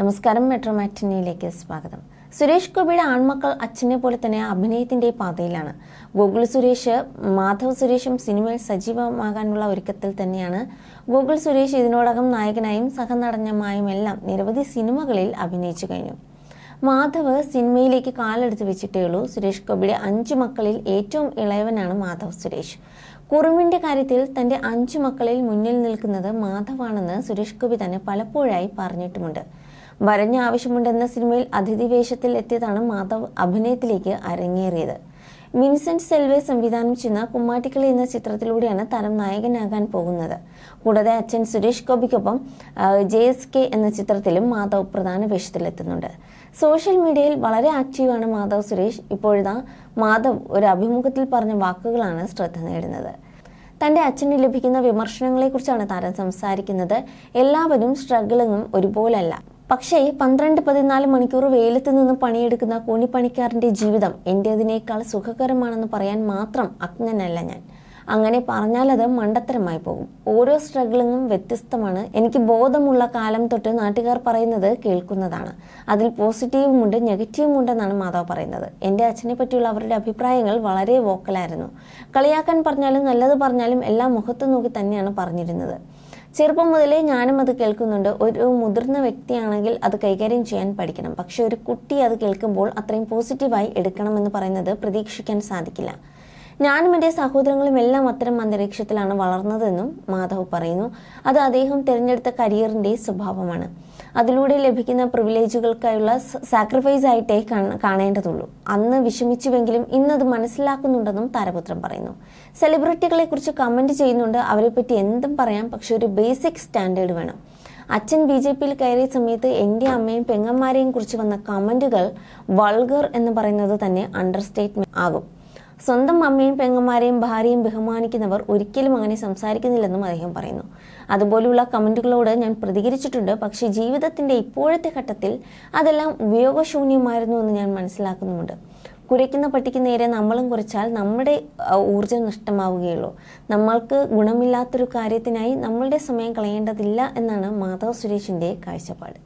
നമസ്കാരം മെട്രോ മാറ്റിനിയിലേക്ക് സ്വാഗതം. സുരേഷ് ഗോപിയുടെ ആൺമക്കൾ അച്ഛനെ പോലെ തന്നെ അഭിനയത്തിന്റെ പാതയിലാണ്. ഗൂഗിൾ സുരേഷ് മാധവ് സുരേഷും സിനിമയിൽ സജീവമാകാനുള്ള ഒരുക്കത്തിൽ തന്നെയാണ്. ഗൂഗിൾ സുരേഷ് ഇതിനോടകം നായകനായും സഹനടനുമായും എല്ലാം നിരവധി സിനിമകളിൽ അഭിനയിച്ചു കഴിഞ്ഞു. മാധവ് സിനിമയിലേക്ക് കാലെടുത്ത് വെച്ചിട്ടേ ഉള്ളൂ. സുരേഷ് ഗോപിയുടെ അഞ്ചു മക്കളിൽ ഏറ്റവും ഇളയവനാണ് മാധവ് സുരേഷ്. കുറുമിന്റെ കാര്യത്തിൽ തന്റെ അഞ്ചു മക്കളിൽ മുന്നിൽ നിൽക്കുന്നത് മാധവാണെന്ന് സുരേഷ് ഗോപി തന്നെ പലപ്പോഴായി പറഞ്ഞിട്ടുമുണ്ട്. വരഞ്ഞ ആവശ്യമുണ്ടെന്ന സിനിമയിൽ അതിഥി വേഷത്തിൽ എത്തിയതാണ് മാധവ് അഭിനയത്തിലേക്ക് അരങ്ങേറിയത്. വിൻസെന്റ് സെൽവേ സംവിധാനം ചെയ്യുന്ന കുമ്മാട്ടിക്കളി എന്ന ചിത്രത്തിലൂടെയാണ് താരം നായകനാകാൻ പോകുന്നത്. കൂടാതെ അച്ഛൻ സുരേഷ് ഗോപിക്കൊപ്പം ജെ എസ് കെ എന്ന ചിത്രത്തിലും മാധവ് പ്രധാന വേഷത്തിലെത്തുന്നുണ്ട്. സോഷ്യൽ മീഡിയയിൽ വളരെ ആക്റ്റീവാണ് മാധവ് സുരേഷ്. ഇപ്പോഴിതാ മാധവ് ഒരു അഭിമുഖത്തിൽ പറഞ്ഞ വാക്കുകളാണ് ശ്രദ്ധ നേടുന്നത്. തന്റെ അച്ഛന് ലഭിക്കുന്ന വിമർശനങ്ങളെക്കുറിച്ചാണ് താരം സംസാരിക്കുന്നത്. എല്ലാവരും സ്ട്രഗിളിങ്ങും ഒരുപോലല്ല. പക്ഷേ പന്ത്രണ്ട് പതിനാല് മണിക്കൂർ വെയിലത്ത് നിന്ന് പണിയെടുക്കുന്ന കൂണിപ്പണിക്കാരന്റെ ജീവിതം എന്റേതിനേക്കാൾ സുഖകരമാണെന്ന് പറയാൻ മാത്രം അജ്ഞനല്ല ഞാൻ. അങ്ങനെ പറഞ്ഞാൽ അത് മണ്ടത്തരമായി പോകും. ഓരോ സ്ട്രഗിളിങ്ങും വ്യത്യസ്തമാണ്. എനിക്ക് ബോധമുള്ള കാലം തൊട്ട് നാട്ടുകാർ പറയുന്നത് കേൾക്കുന്നതാണ്. അതിൽ പോസിറ്റീവും ഉണ്ട് നെഗറ്റീവും ഉണ്ടെന്നാണ് മാധവ് പറയുന്നത്. എന്റെ അച്ഛനെ പറ്റിയുള്ള അവരുടെ അഭിപ്രായങ്ങൾ വളരെ വോക്കലായിരുന്നു കളിയാക്കാൻ പറഞ്ഞാലും നല്ലത് പറഞ്ഞാലും എല്ലാം മുഖത്ത് നോക്കി തന്നെയാണ് പറഞ്ഞിരുന്നത്. ചെറുപ്പം മുതലേ ഞാനും അത് കേൾക്കുന്നുണ്ട്. ഒരു മുതിർന്ന വ്യക്തിയാണെങ്കിൽ അത് കൈകാര്യം ചെയ്യാൻ പഠിക്കണം. പക്ഷെ ഒരു കുട്ടി അത് കേൾക്കുമ്പോൾ അത്രയും പോസിറ്റീവായി എടുക്കണമെന്ന് പറയുന്നത് പ്രതീക്ഷിക്കാൻ സാധിക്കില്ല. ഞാനും എന്റെ സഹോദരങ്ങളും എല്ലാം അത്തരം അന്തരീക്ഷത്തിലാണ് വളർന്നതെന്നും മാധവ് പറയുന്നു. അത് അദ്ദേഹം തിരഞ്ഞെടുത്ത കരിയറിന്റെ സ്വഭാവമാണ്. അതിലൂടെ ലഭിക്കുന്ന പ്രിവിലേജുകൾക്കായുള്ള സാക്രിഫൈസ് ആയിട്ടേ കാണേണ്ടതുള്ളൂ. അന്ന് വിഷമിച്ചുവെങ്കിലും ഇന്നത് മനസ്സിലാക്കുന്നുണ്ടെന്നും താരപുത്രൻ പറയുന്നു. സെലിബ്രിറ്റികളെ കുറിച്ച് കമന്റ് ചെയ്യുന്നുണ്ട്. അവരെ പറ്റി എന്തും പറയാം. പക്ഷെ ഒരു ബേസിക് സ്റ്റാൻഡേർഡ് വേണം. അച്ഛൻ ബി ജെ പിയിൽ കയറിയ സമയത്ത് എന്റെ അമ്മയും പെങ്ങന്മാരെയും കുറിച്ച് വന്ന കമന്റുകൾ വൾഗർ എന്ന് പറയുന്നത് തന്നെ അണ്ടർസ്റ്റേറ്റ്മെന്റ് ആകും. സ്വന്തം അമ്മയും പെങ്ങന്മാരെയും ഭാര്യയും ബഹുമാനിക്കുന്നവർ ഒരിക്കലും അങ്ങനെ സംസാരിക്കുന്നില്ലെന്നും അദ്ദേഹം പറയുന്നു. അതുപോലുള്ള കമന്റുകളോട് ഞാൻ പ്രതികരിച്ചിട്ടുണ്ട്. പക്ഷേ ജീവിതത്തിന്റെ ഇപ്പോഴത്തെ ഘട്ടത്തിൽ അതെല്ലാം ഉപയോഗശൂന്യമായിരുന്നു എന്ന് ഞാൻ മനസ്സിലാക്കുന്നുമുണ്ട്. കുരയ്ക്കുന്ന പട്ടിക്ക് നേരെ നമ്മളും കുറച്ചാൽ നമ്മുടെ ഊർജം നഷ്ടമാവുകയുള്ളൂ. നമ്മൾക്ക് ഗുണമില്ലാത്തൊരു കാര്യത്തിനായി നമ്മളുടെ സമയം കളയേണ്ടതില്ല എന്നാണ് മാധവ് സുരേഷിന്റെ കാഴ്ചപ്പാട്.